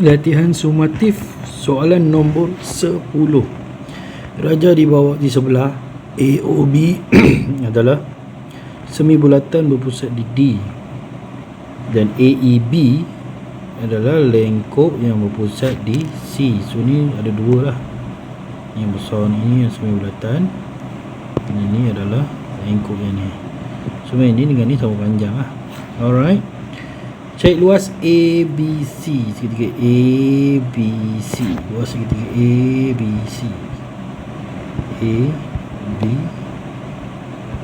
Latihan sumatif soalan nombor 10 Raja di bawah di sebelah AOB adalah semi bulatan berpusat di D. Dan AEB adalah lengkok yang berpusat di C. So ni ada dua lah. Yang besar ni yang semi bulatan. Ini adalah lengkok yang ni. So ini dengan ni sama panjang lah. Alright Cari luas ABC Segitiga ABC Luas segitiga ABC A B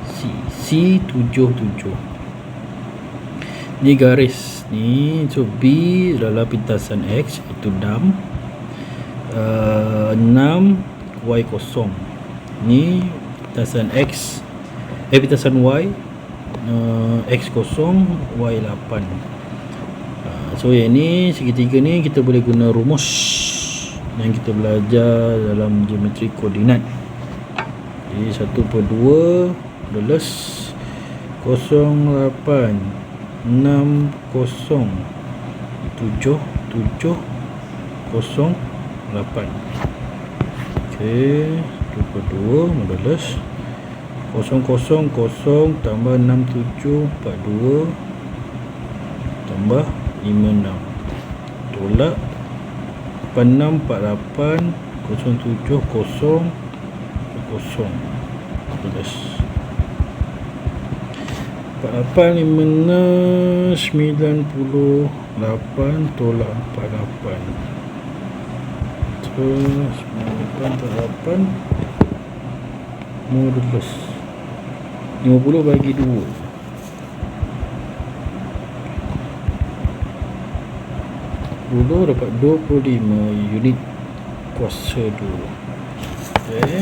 C. C tujuh tujuh. Ni garis ni. So B adalah pintasan X Itu 6 uh, 6 Y kosong. Ni pintasan X Eh pintasan Y. Uh, X kosong Y 8 So yang ni segitiga ni kita boleh guna rumus yang kita belajar dalam geometri koordinat. Jadi 1 per 2 adalah 08 6 0 7 7 7 0 8 Okey 2 per 2 adalah 0 0 0 tambah 6 7 42 tambah 56 tolak 8648 07 0 0 plus 4856 98 tolak 48 terus 98 modulus. 50 bagi 2 10 dapat 25 unit kuasa 2 okay.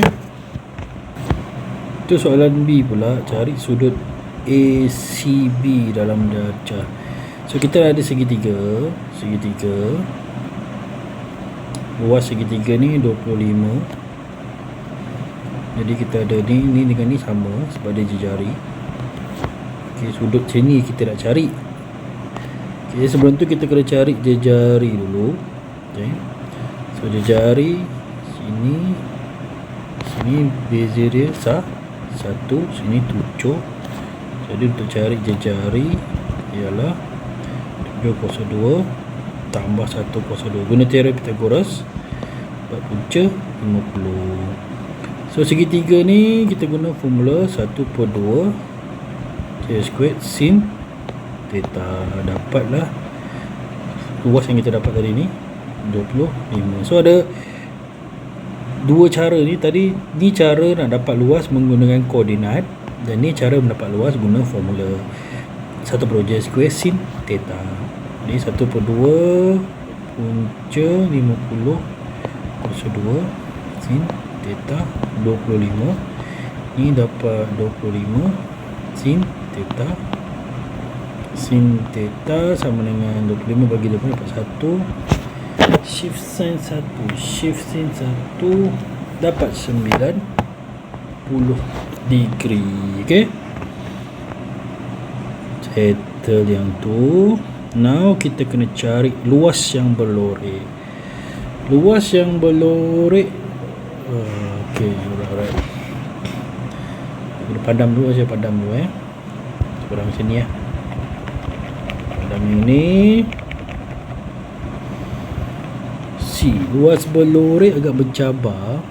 itu soalan B pula cari sudut ACB dalam darjah so kita ada segitiga segitiga. Luas segitiga ni 25 jadi kita ada ni ni dengan ni sama sebab dia jari okay, sudut sini kita nak cari Okay, sebelum tu kita kena cari jari dulu. Okay. So jari sini sini beza dia sah satu sini tujuh. Jadi untuk cari jari ialah tujuh kuasa dua tambah satu kuasa dua. Guna teori Pythagoras dapat punca lima puluh. So segitiga ni kita guna formula satu per dua J squared sin kita dapatlah. Luas yang kita dapat tadi ni 25 so ada dua cara ni. Tadi ni cara nak dapat luas menggunakan koordinat dan ni cara mendapat luas guna formula. 1 per 2 square sin theta. Ni 1 per 2 punca 50 kuasa 2 sin theta 25 ni dapat 25 sin theta sin theta sama dengan 25 bagi 25 dapat 1 shift sin 1 shift sin 1 dapat 90 degree. Ok settle yang tu. Now kita kena cari luas yang berlorek luas yang berlorek uh, ok alright. Padam dulu saya padam dulu eh. Kurang sini ya dalam ini si luas berlorek agak bercabar.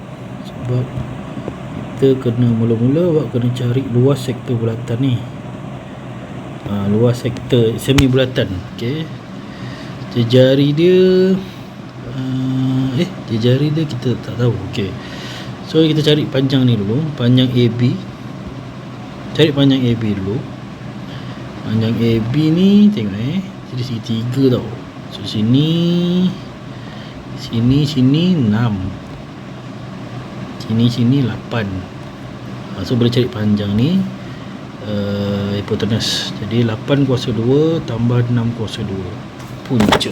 Sebab kita kena mula-mula awak kena cari luas sektor bulatan ni. Ha, luas sektor semi bulatan ok jari dia uh, eh jari dia kita tak tahu ok so kita cari panjang ni dulu panjang AB cari panjang AB dulu panjang AB ni tengok eh. Jadi segitiga tau. So sini sini sini 6 sini sini 8 ha, so boleh cari panjang ni uh, hypotenuse jadi 8 kuasa 2 tambah 6 kuasa 2 punca.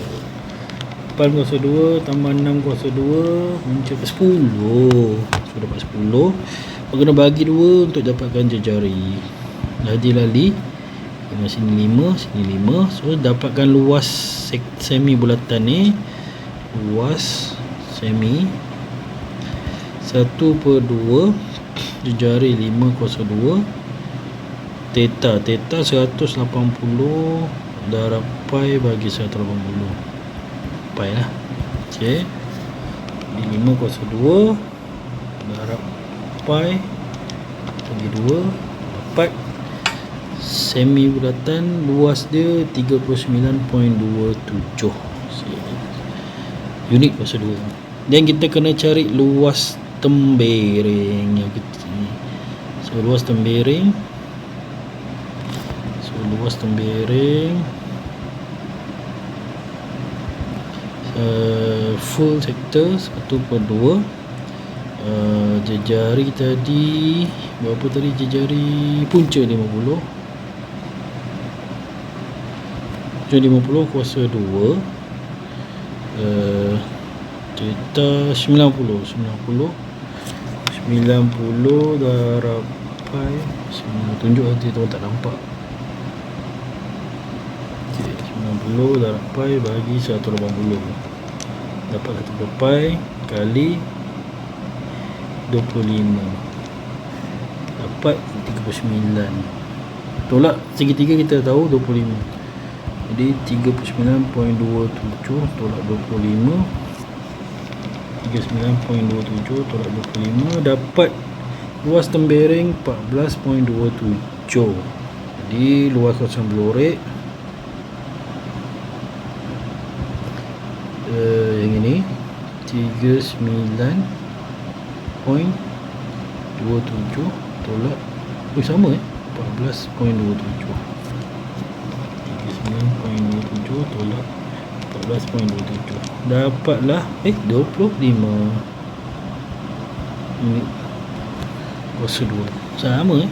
8 kuasa 2 tambah 6 kuasa 2 punca ke 10 so dapat 10 kena bagi 2 untuk dapatkan jejari. Jadi Tengok sini 5 Sini 5 So dapatkan luas Semi bulatan ni. Luas semi. 1 per 2 jejari 5 kuasa 2 theta theta 180 darab pi bagi 180 pi lah. Ok di 5 kuasa 2 darab pi bagi 2 dapat semi bulatan luas dia 39.27 unit kuasa 2 dan kita kena cari luas tembereng yang kecil so luas tembereng so luas tembereng uh, full sector 1 per 2 uh, jejari tadi berapa tadi? Jejari punca 50 punca 50 kuasa 2 uh, Cerita 90 90 90 darab pi Semua tunjuk nanti tuan tak nampak. Okay, 90 darab pi bagi 180 Dapat 180 pi kali 25 Dapat 39 Tolak segitiga kita tahu 25 Jadi 39.27 tolak 25 39.27 tolak 25 dapat luas tembereng 14.27 jadi luas kawasan blorek uh, yang ini 39.27 tolak. Oh, sama eh? 14.27 39.27 tolak. 14.27 dapatlah eh 25 minit kuasa 2 sama eh